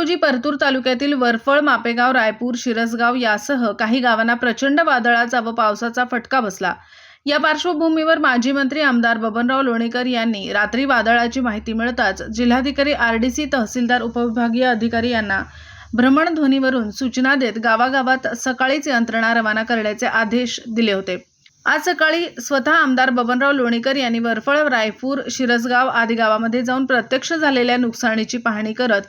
रोजी परतूर तालुक्यातील वरफळ मापेगाव रायपूर शिरसगाव यासह काही गावांना प्रचंड वादळाचा व पावसाचा फटका बसला. या पार्श्वभूमीवर माजी मंत्री आमदार बबनराव लोणीकर यांनी रात्री वादळाची माहिती मिळताच जिल्हाधिकारी आर डी सी तहसीलदार उपविभागीय अधिकारी यांना भ्रमणध्वनीवरून सूचना देत गावागावात सकाळीच यंत्रणा रवाना करण्याचे आदेश दिले होते. आज सकाळी स्वतः आमदार बबनराव लोणीकर यांनी वरफळ रायपूर शिरसगाव आदी गावामध्ये जाऊन प्रत्यक्ष झालेल्या नुकसानीची पाहणी करत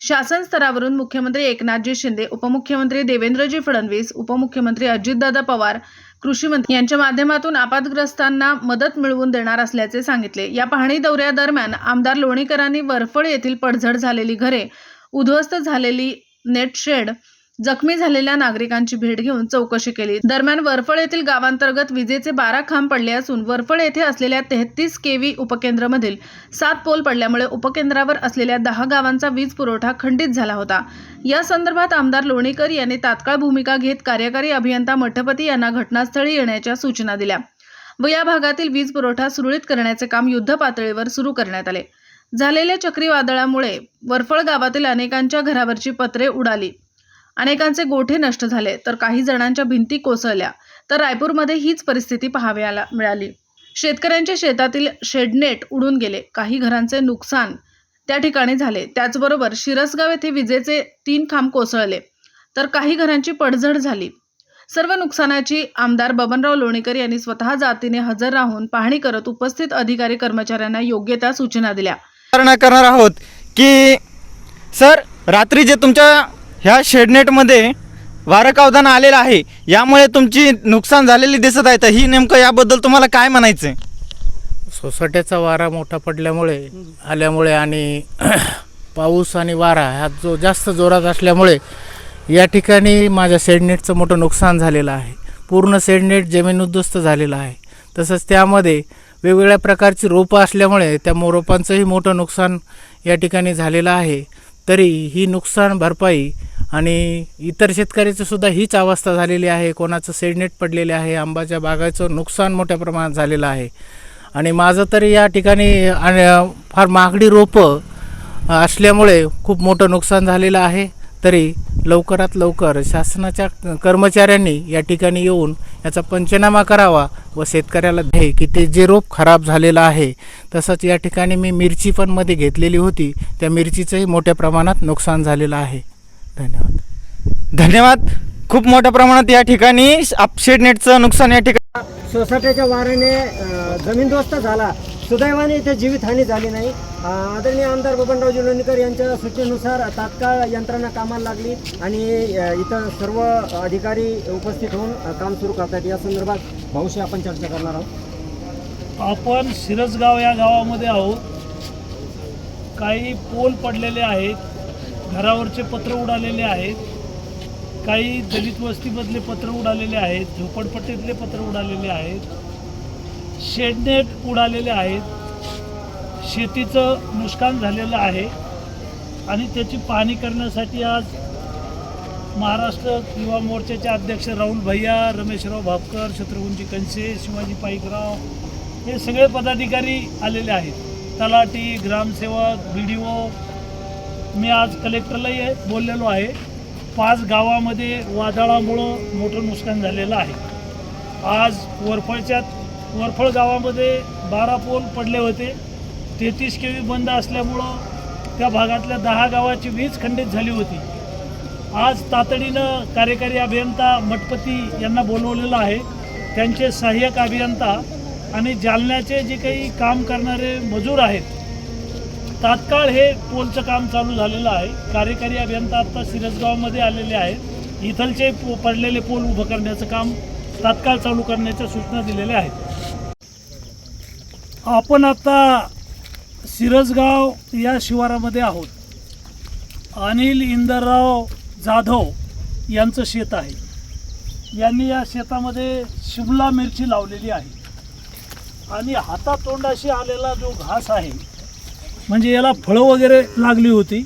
शासन स्तरावरून मुख्यमंत्री एकनाथजी शिंदे उपमुख्यमंत्री देवेंद्रजी फडणवीस उपमुख्यमंत्री अजितदादा पवार कृषी मंत्री यांच्या माध्यमातून आपदग्रस्तांना मदत मिळवून देणार असल्याचे सांगितले. या पाहणी दौऱ्यादरम्यान आमदार लोणीकरांनी वरफळ येथील पडझड झालेली घरे उद्ध्वस्त झालेली नेट शेड जखमी झालेल्या नागरिकांची भेट घेऊन चौकशी केली. दरम्यान वरफळ येथील गावांतर्गत विजेचे बारा खांब पडले असून वरफळ येथे असलेल्या तेहतीस केव्ही उपकेंद्रामधील सात पोल पडल्यामुळे उपकेंद्रावर असलेल्या दहा गावांचा वीज पुरवठा खंडित झाला होता. या संदर्भात आमदार लोणीकर यांनी तात्काळ भूमिका घेत कार्यकारी अभियंता मठपती यांना घटनास्थळी येण्याच्या सूचना दिल्या व या भागातील वीज पुरवठा सुरळीत करण्याचे काम युद्ध पातळीवर सुरू करण्यात आले. झालेल्या चक्रीवादळामुळे वरफळ गावातील अनेकांच्या घरावरची पत्रे उडाली. अनेकांचे गोठे नष्ट झाले तर काही जणांच्या भिंती कोसळल्या तर रायपूरमध्ये हीच परिस्थिती पाहाव्याला मिळाली. शेतकऱ्यांच्या शेतातील शेडनेट उडून गेले काही घरांचे नुकसान त्या ठिकाणी झाले. त्याचबरोबर शिरसगाव येथे विजेचे तीन खांब कोसळले तर काही घरांची पडझड झाली. सर्व नुकसानाची आमदार बबनराव लोणीकर यांनी स्वतः जातीने हजर राहून पाहणी करत उपस्थित अधिकारी कर्मचाऱ्यांना योग्य त्या सूचना दिल्या. करणार आहोत की सर रात्री जे तुमच्या ह्या शेडनेटमध्ये वारं कावधान आलेलं आहे. यामुळे तुमची नुकसान झालेली दिसत आहे. तर ही नेमकं याबद्दल तुम्हाला काय म्हणायचं आहे सोसाट्याचा वारा मोठा पडल्यामुळे आल्यामुळे आणि पाऊस आणि वारा ह्या जो जास्त जोरात असल्यामुळे या ठिकाणी माझ्या शेडनेटचं मोठं नुकसान झालेलं आहे. पूर्ण सेडनेट जमीन उद्ध्वस्त झालेलं आहे. तसंच त्यामध्ये वेगवेगळ्या प्रकारची रोपं असल्यामुळे त्या मो- रोपांचंही मोठं नुकसान या ठिकाणी झालेलं आहे. तरी ही नुकसान भरपाई आणि इतर शेतकऱ्याचं सुद्धा हीच अवस्था झालेली आहे. कोणाचं शेडनेट पडलेले आहे. आंबाच्या बागाचं नुकसान मोठ्या प्रमाणात झालेलं आहे. आणि माझं तरी या ठिकाणी आणि फार महागडी रोपं असल्यामुळे खूप मोठं नुकसान झालेलं आहे. तरी लवकरात लवकर शासनाच्या कर्मचाऱ्यांनी या ठिकाणी येऊन याचा पंचनामा करावा व शेतकऱ्याला दे की ते जे रोप खराब झालेलं आहे तसंच या ठिकाणी मी मिरची पण मध्ये घेतलेली होती. त्या मिरचीचंही मोठ्या प्रमाणात नुकसान झालेलं आहे. धन्यवाद. धन्यवाद. खूप मोठ्या प्रमाणात या ठिकाणी आप शेडनेटचं नुकसान या ठिकाणी सोसाट्याच्या वाऱ्याने जमीनदोस्त झाला. सुदैवाने इथे जीवितहानी झाली नाही. आदरणीय आमदार बबनरावजी लोणीकर यांच्या सूचनेनुसार तात्काळ यंत्रणा कामाला लागली आणि इथं सर्व अधिकारी उपस्थित होऊन काम सुरू करतात. या संदर्भात भाऊशी आपण चर्चा करणार आहोत. आपण शिरसगाव या गावामध्ये आहोत. काही पोल पडलेले आहेत. घरावरचे पत्र उडालेले आहेत. काही दलित वस्तीमधले पत्र उडालेले आहेत. झोपडपट्टीतले पत्र उडालेले आहेत. शेडनेट उडालेले आहेत. शेतीचं नुकसान झालेलं आहे. आणि त्याची पाहणी करण्यासाठी आज महाराष्ट्र युवा मोर्चाचे अध्यक्ष राहुल भैया रमेशराव भापकर शत्रुघ्नजी कंसे शिवाजी पाईकराव हे सगळे पदाधिकारी आलेले आहेत. तलाठी ग्रामसेवक बी डी ओ मी आज कलेक्टरलाही बोललेलो आहे. पाच गावामध्ये वादळामुळं मोठं नुकसान झालेलं आहे. आज वरफळच्या वरफळ गावामध्ये बारा पोल पडले होते. तेहतीस केवी बंद असल्यामुळं त्या भागातल्या दहा गावाची वीज खंडित झाली होती. आज तातडीनं कार्यकारी अभियंता मठपती यांना बोलवलेलं आहे. त्यांचे सहाय्यक अभियंता आणि जालन्याचे जे काही काम करणारे मजूर आहेत तात्काळ हे पोलचं काम चालू झालेलं आहे. कार्यकारी अभियंता आत्ता सिरसगावमध्ये आलेले आहेत. इथलचे पो पडलेले पोल उभं करण्याचं काम तात्काळ चालू करण्याच्या सूचना दिलेल्या आहेत. आपण आता सिरसगाव या शिवारामध्ये आहोत. अनिल इंदरराव जाधव यांचं शेत आहे. यांनी या शेतामध्ये शिमला मिरची लावलेली आहे. आणि हातातोंडाशी आलेला जो घास आहे म्हणजे याला फळं वगैरे लागली होती.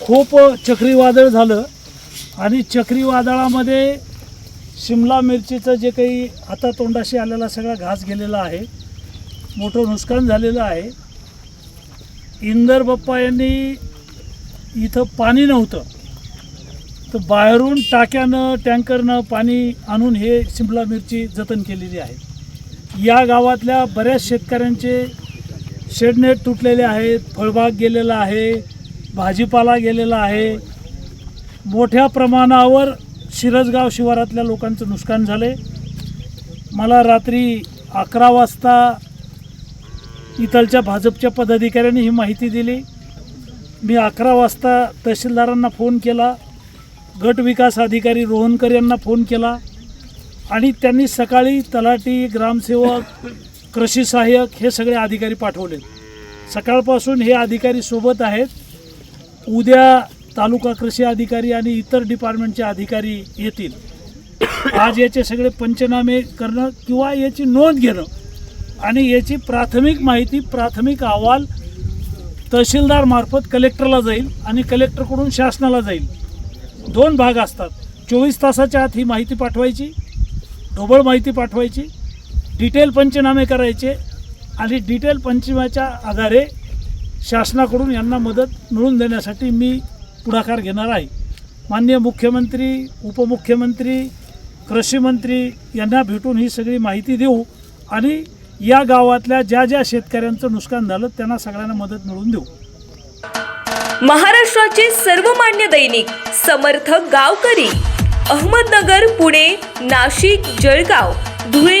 खूप चक्रीवादळ झालं आणि चक्रीवादळामध्ये शिमला मिरचीचं जे काही आता तोंडाशी आलेला सगळा घास गेलेला आहे. मोठं नुकसान झालेलं आहे. इंदर बाप्पा यांनी इथं पाणी नव्हतं. तर बाहेरून टाक्यानं टँकरनं पाणी आणून हे शिमला मिरची जतन केलेली आहे. या गावातल्या बऱ्याच शेतकऱ्यांचे शेडनेट तुटलेले आहेत फळबाग गेलेला आहे भाजीपाला गेलेला आहे. मोठ्या प्रमाणावर शिरसगाव शिवारातल्या लोकांचं नुकसान झाले मला रात्री अकरा वाजता इथलच्या भाजपच्या पदाधिकाऱ्यांनी ही माहिती दिली. मी अकरा वाजता तहसीलदारांना फोन केला. गट विकास अधिकारी रोहनकर यांना फोन केला. आणि त्यांनी सकाळी तलाठी ग्रामसेवक कृषी सहाय्यक हे सगळे अधिकारी पाठवले. सकाळपासून हे अधिकारी सोबत आहेत. उद्या तालुका कृषी अधिकारी आणि इतर डिपार्टमेंटचे अधिकारी येतील. आज याचे सगळे पंचनामे करणं किंवा याची नोंद घेणं आणि याची प्राथमिक माहिती प्राथमिक अहवाल तहसीलदार मार्फत कलेक्टरला जाईल आणि कलेक्टरकडून शासनाला जाईल. दोन भाग असतात. चोवीस तासाच्या आत ही माहिती पाठवायची ढोबळ माहिती पाठवायची डिटेल पंचनामे करायचे आणि डिटेल पंचनाम्याच्या आधारे शासनाकडून यांना मदत मिळवून देण्यासाठी मी पुढाकार घेणार आहे. माननीय मुख्यमंत्री उपमुख्यमंत्री कृषीमंत्री यांना भेटून ही सगळी माहिती देऊ आणि या गावातल्या ज्या ज्या शेतकऱ्यांचं नुकसान झालं त्यांना सगळ्यांना मदत मिळवून देऊ. महाराष्ट्राचे सर्वमान्य दैनिक समर्थ गावकरी अहमदनगर पुणे नाशिक जळगाव धुळे